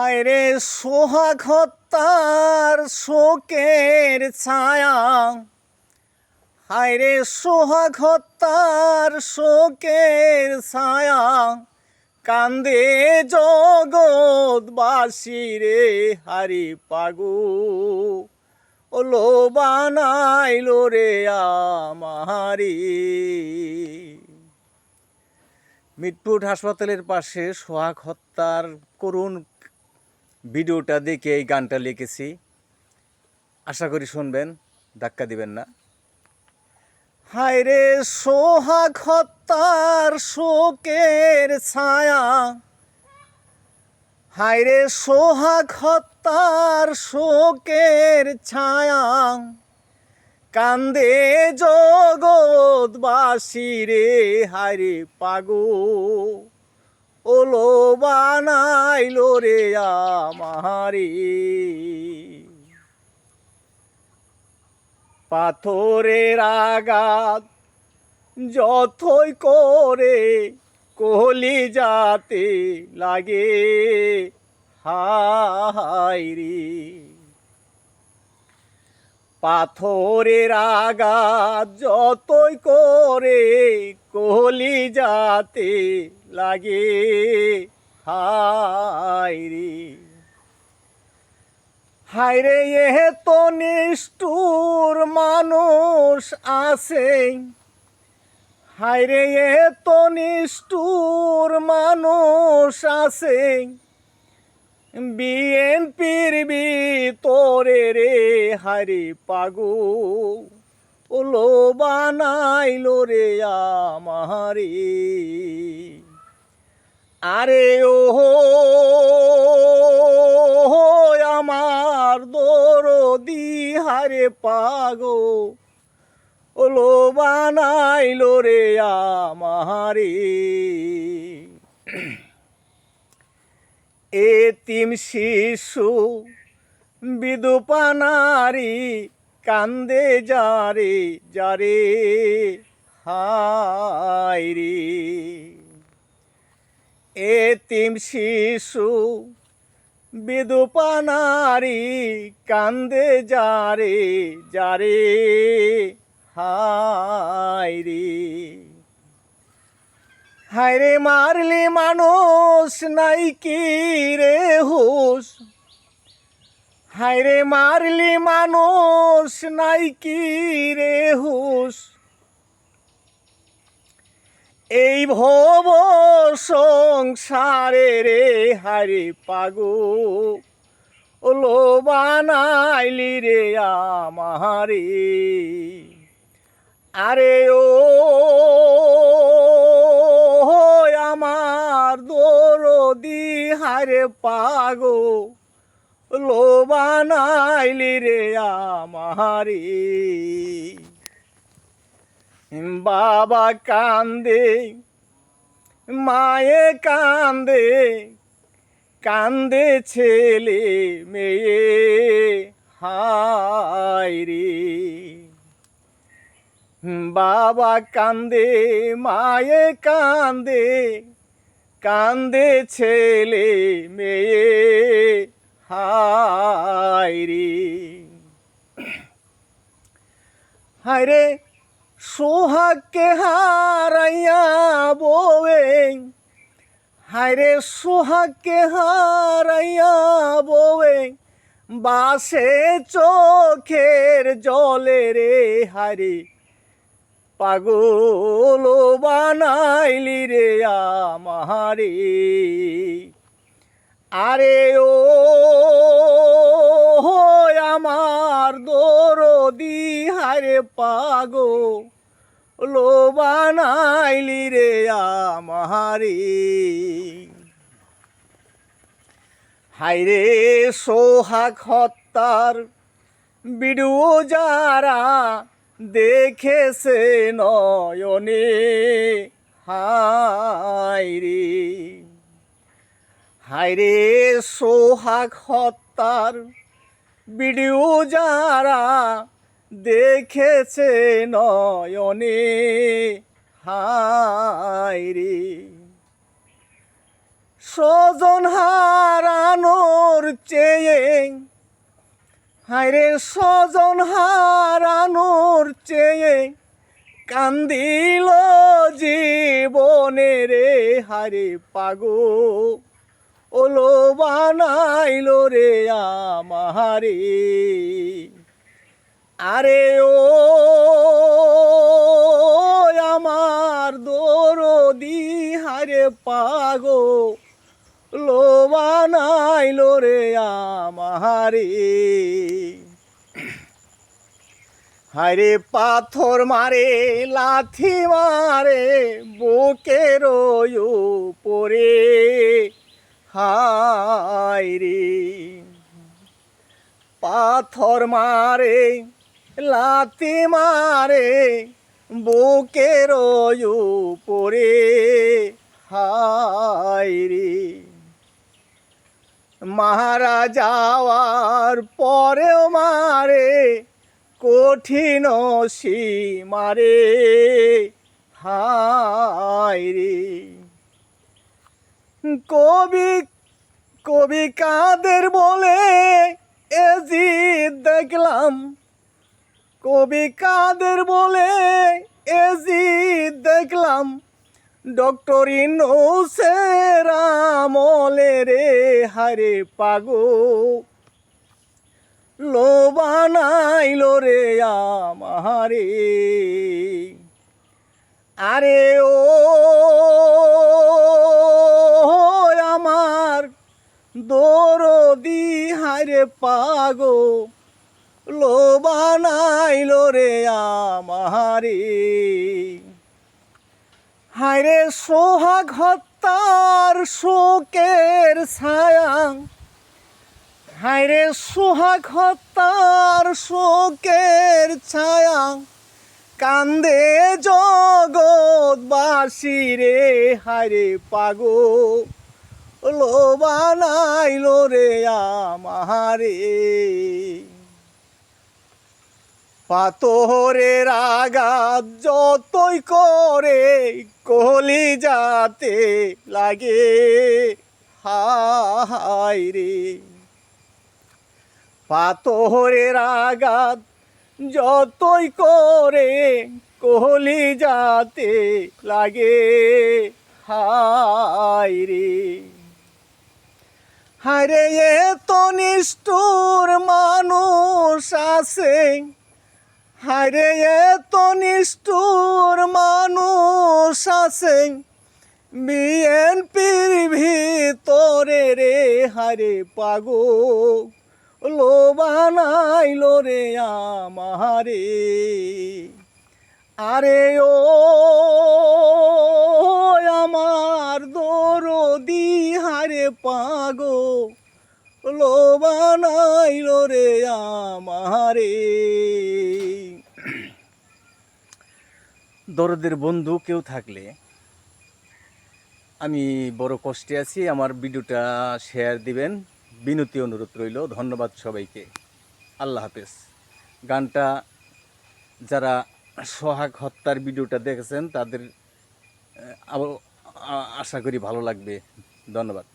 হায় রে সোহাগ হত্যার শোকের ছায়া। হায় রে সোহাগ হত্যার শোকের ছায়া। কান্দে জগৎবাসী রে হারি পাগু। ওলো বানাইলো রে আমারি। মিটপুট হাসপাতালের পাশে সোহাগ হত্যার করুণ ভিডিওটা দেখে এই গানটা লিখেছি। আশা করি শুনবেন, ধাক্কা দিবেন না। হায় রে সোহাগ হত্যার শোকের ছায়া। হায় রে সোহাগ হত্যার শোকের ছায়া। কান্দে জগৎবাসী রে হারে পাগো ওলো বানাইলো রে আমারি। পাথরের আঘাত যথই করে কোহলি যাতে লাগে। হাই রে। পাথরের আঘাত যতই করে কলি যাতে লাগে। হায় রে। হায়রে এ তো নিষ্ঠুর মানুষ আছে। হায়রে এ তো নিষ্ঠুর মানুষ আছে। বিএনপির ভিতরে রে হারি পাগু ওলো বানাইলো রে আমারে। আরে ও আমার দরদি হারে পাগো ওলো বানাইলো রে আমারে। এতিম শিশু বিদুপানারি কান্দে যারে যারে হায় রে। এতিম শিশু বিদুপানারি কান্দে যারে যারে হায় রে। হায়রে মারলি মানুষ নাই কি রে হুস হায়রে মারলি মানুষ নাই কি রে হুস এই ভব সংসারে রে হারে পাগো ওলো বানাইলি রে আমারে আরে ও দরদি হারে পাগো। লো বানাইলি রে আমারে। বাবা কান্দে, মায়ে কান্দে কান্দে ছেলে মেয়ে, হায় বাবা কান্দে, মায়ে কান্দে কান্দে ছেলে মেয়ে, হায় রে। হায় রে, সোহাগকে হারাইয়া বয়ে হায় রে, সোহাগকে হারাইয়া বয়ে বাসে চোখের জলে রে হারে পাগল বানাইলি রে আমারে। আরে ও আমার দরদি হারে পাগো লো বানাইলি রে আমারে। হাইরে সোহাগ হত্যার বিডু যারা দেখেছে নয়নে হাইরে হাইরে সোহাগ হত্যার ভিডিও যারা দেখেছে নয়নে হায় রে স্বজন হারানো চেয়ে হায়রে স্বজন হারানোর চেয়ে কান্দিল জীবনে হারে পাগো। ওলো বানাইল রে আমারে আরে ও আমার দরদি হারে পাগো। লো বানাইল রে আমারে হায়রে পাথর মারে, লাথি মারে বুকের পরে হায়রে পাথর মারে, লাথি মারে বুকের পরে হায়রে মারা যাওয়ার পরেও মারে, কঠিন মারে। হায় রে। কবি কবি কাদের বলে এজি দেখলাম? কবি কাদের বলে এজি দেখলাম? ডক্টর ইনোসের আমলে রে হারে পাগো লো রে আমারে। আরে ও, আমার দরদি হারে পাগো লো বানাইল রে আমারে। হায়রে সোহাগ হত্যার শোকের ছায়া। হায়রে সোহাগ হত্যার শোকের ছায়া। কান্দে জগৎবাসী রে, হায়রে পাগো। লো বানাইল রে আমারে। পাতরের আঘাত যতই করে কলি যাতে লাগে। হায় রে। পাতরের আঘাত যতই করে কলি যাতে লাগে। হায় রে। হারে এ তো নিষ্ঠুর মানুষ আছে। হারে এত নিষ্ঠুর মানুষ আছে। বিএনপির ভিতরে রে হারে পাগো লো রে আমারে। আরে ও, আমার দরদি হারে পাগো লো বানাইল রে আমারে। দরদের বন্ধু কেউ থাকলে আমি বড় কষ্টে আছি, আমার ভিডিওটা শেয়ার দিবেন। বিনতি অনুরোধ রইল, ধন্যবাদ সবাইকে। আল্লাহ হাফেজ। গানটা যারা সোহাগ হত্যার ভিডিওটা দেখেছেন, তাদের আবার আশা করি ভালো লাগবে। ধন্যবাদ।